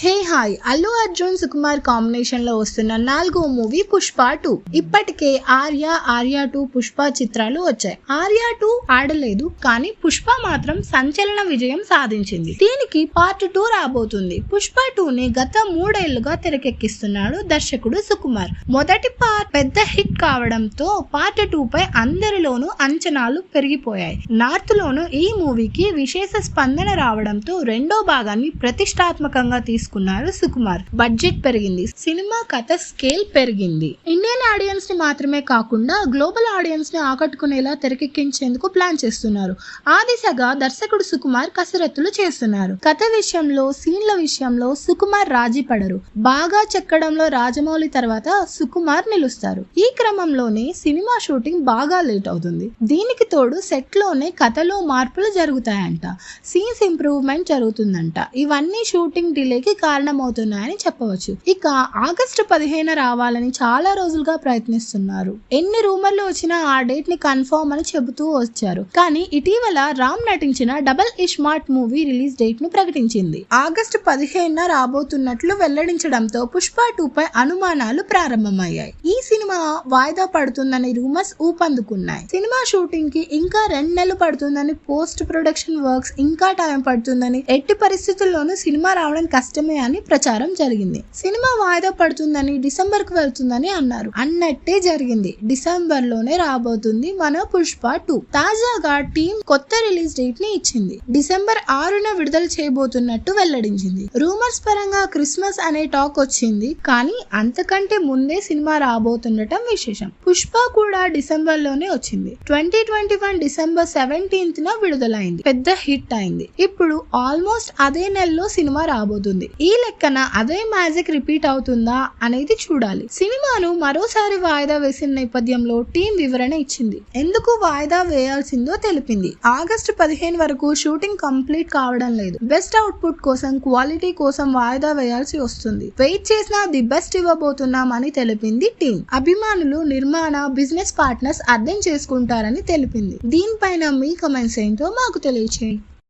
హే hi Allu Arjun Sukumar కాంబినేషన్లో వస్తున్న నాలుగో మూవీ పుష్ప టూ ఇప్పటికే ఆర్య ఆర్య టూ పుష్ప చిత్రాలు వచ్చాయి ఆర్య టూ ఆడలేదు కానీ పుష్ప మాత్రం సంచలన విజయం సాధించింది దీనికి పార్ట్ టూ రాబోతుంది పుష్ప టూ ని గత మూడేళ్ళుగా తెరకెక్కిస్తున్నాడు దర్శకుడు సుకుమార్ మొదటి పార్ట్ పెద్ద హిట్ కావడంతో పార్ట్ టూ పై అందరిలోనూ అంచనాలు పెరిగిపోయాయి నార్త్ లోను ఈ మూవీకి విశేష స్పందన రావడంతో రెండో భాగాన్ని ప్రతిష్టాత్మకంగా తీసుకున్నారు సుకుమార్. బడ్జెట్ పెరిగింది. సినిమా కథ స్కేల్ పెరిగింది. ఇండియన్ ఆడియన్స్ని మాత్రమే కాకుండా గ్లోబల్ ఆడియన్స్ని ఆకట్టుకునేలా తెరకెక్కించేందుకు ప్లాన్ చేస్తున్నారు. ఆ దిశగా దర్శకుడు సుకుమార్ కసరత్తులు చేస్తున్నారు. కథ విషయంలో సీన్ల విషయంలో సుకుమార్ రాజీ పడరు. బాగా చెక్కడంలో రాజమౌళి తర్వాత సుకుమార్ నిలుస్తారు. ఈ క్రమంలోనే సినిమా షూటింగ్ బాగా లేట్ అవుతుంది. దీనికి తోడు సెట్లోనే కథలో మార్పులు జరుగుతాయంట. సీన్స్ ఇంప్రూవ్మెంట్ జరుగుతుందంట. ఇవన్నీ షూటింగ్ డిలేకి కారణమవుతున్నాయని చెప్పవచ్చు. ఇక ఆగస్టు పదిహేను రావాలని చాలా రోజులుగా ప్రయత్నిస్తున్నారు. ఎన్ని రూమర్లు వచ్చినా ఆ డేట్ని కన్ఫర్మ్ అని చెబుతూ వచ్చారు. కానీ ఇటీవల రామ్ నటించిన డబల్ ఇష్మార్ట్ మూవీ రిలీజ్ డేట్ను ప్రకటించింది. ఆగస్టు పదిహేనున రాబోతున్నట్లు వెల్లడించడంతో పుష్ప టూ పై అనుమానాలు ప్రారంభమయ్యాయి. ఈ సినిమా వాయిదా పడుతుందని రూమర్స్ ఊపందుకున్నాయి. సినిమా షూటింగ్కి ఇంకా రెండు నెలలు పడుతుందని పోస్ట్ ప్రొడక్షన్ వర్క్స్ ఇంకా టైం పడుతుందని ఎట్టి పరిస్థితుల్లోనూ సినిమా రావడం కష్టమే అని ప్రచారం జరిగింది. సినిమా వాయిదా పడుతుందని డిసెంబర్కు వెళ్తుందని అన్నారు. అన్నట్టే జరిగింది. డిసెంబర్లోనే రాబోతుంది మన పుష్ప టూ. తాజాగా టీం కొత్త రిలీజ్ డేట్ని ఇచ్చింది. డిసెంబర్ ఆరున విడుదల చేయబోతున్నట్టు వెల్లడించింది. రూమర్స్ పరంగా క్రిస్మస్ అనే టాక్ వచ్చింది కానీ అంతకంటే ముందే సినిమా రాబోతుండటం విశేషం. పుష్ప కూడా డిసెంబర్లోనే వచ్చింది. Twenty twenty one December seventeenth న విడుదలైంది. పెద్ద హిట్ అయింది. ఇప్పుడు ఆల్మోస్ట్ అదే నెలలో సినిమా రాబోతుంది. ఈ లెక్కన అదే మ్యాజిక్ రిపీట్ అవుతుందా అనేది చూడాలి. సినిమాను మరోసారి వాయిదా వేసిన నేపథ్యంలో టీం వివరణ ఇచ్చింది. ఎందుకు వాయిదా వేయాల్సిందో తెలిపింది. ఆగస్టు పదిహేను వరకు షూటింగ్ కంప్లీట్ కావడం లేదు. బెస్ట్ అవుట్పుట్ కోసం క్వాలిటీ కోసం వాయిదా వేయాల్సి వస్తుంది. వెయిట్ చేసినా ది బెస్ట్ ఇవ్వబోతున్నామని తెలిపింది టీం. అభిమానులు నిర్మాణ బిజినెస్ పార్ట్నర్స్ అర్థం చేసుకుంటారని తెలిపింది. దీనిపైన మీ కమెంట్స్ ఏంటో మాకు తెలియచేయండి.